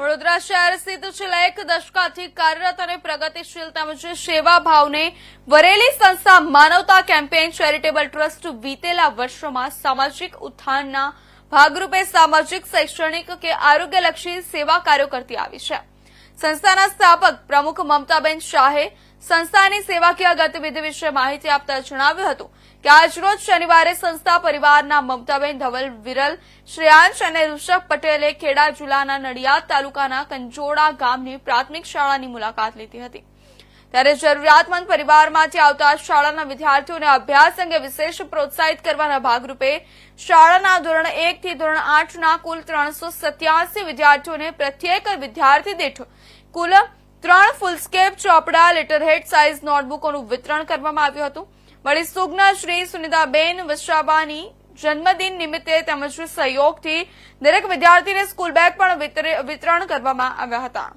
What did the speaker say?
વડોદરા શહેર સ્થિત છેલ્લા એક દશકાથી કાર્યરત અને પ્રગતિશીલ તેમજ સેવા ભાવને વરેલી સંસ્થા માનવતા કેમ્પેઇન ચેરિટેબલ ટ્રસ્ટ વીતેલા વર્ષોમાં સામાજિક ઉત્થાનના ભાગરૂપે સામાજિક, શૈક્ષણિક કે આરોગ્યલક્ષી સેવા કાર્યો કરતી આવી છે. સંસ્થાના સ્થાપક પ્રમુખ મમતાબેન શાહે સંસ્થાની સેવાકીય ગતિવિધિ વિશે માહિતી આપતા જણાવ્યું હતું કે આજરોજ શનિવારે સંસ્થા પરિવારના મમતાબેન ધવલ, વિરલ, શ્રેયાંશ અને ઋષભ પટેલે ખેડા જિલ્લાના નડિયાદ તાલુકાના કંજોડા ગામની પ્રાથમિક શાળાની મુલાકાત લીધી હતી. ત્યારે જરૂરિયાતમંદ પરિવારમાંથી આવતા શાળાના વિદ્યાર્થીઓને અભ્યાસ અંગે વિશેષ પ્રોત્સાહિત કરવાના ભાગરૂપે શાળાના ધોરણ એક થી ધોરણ આઠના કુલ ત્રણસો વિદ્યાર્થીઓને પ્રત્યેક વિદ્યાર્થી દીઠ કુલ ત્રણ ફૂલસ્કેપ ચોપડા, લેટરહેડ સાઇઝ નોટબુકોનું વિતરણ કરવામાં આવ્યું હતું. વળી સુગ્ના શ્રી સુનિતાબેન વસાવાની જન્મદિન નિમિત્તે તેમજ સહયોગથી દરેક વિદ્યાર્થીને સ્કૂલ બેગ પણ વિતરણ કરવામાં આવ્યા હતા.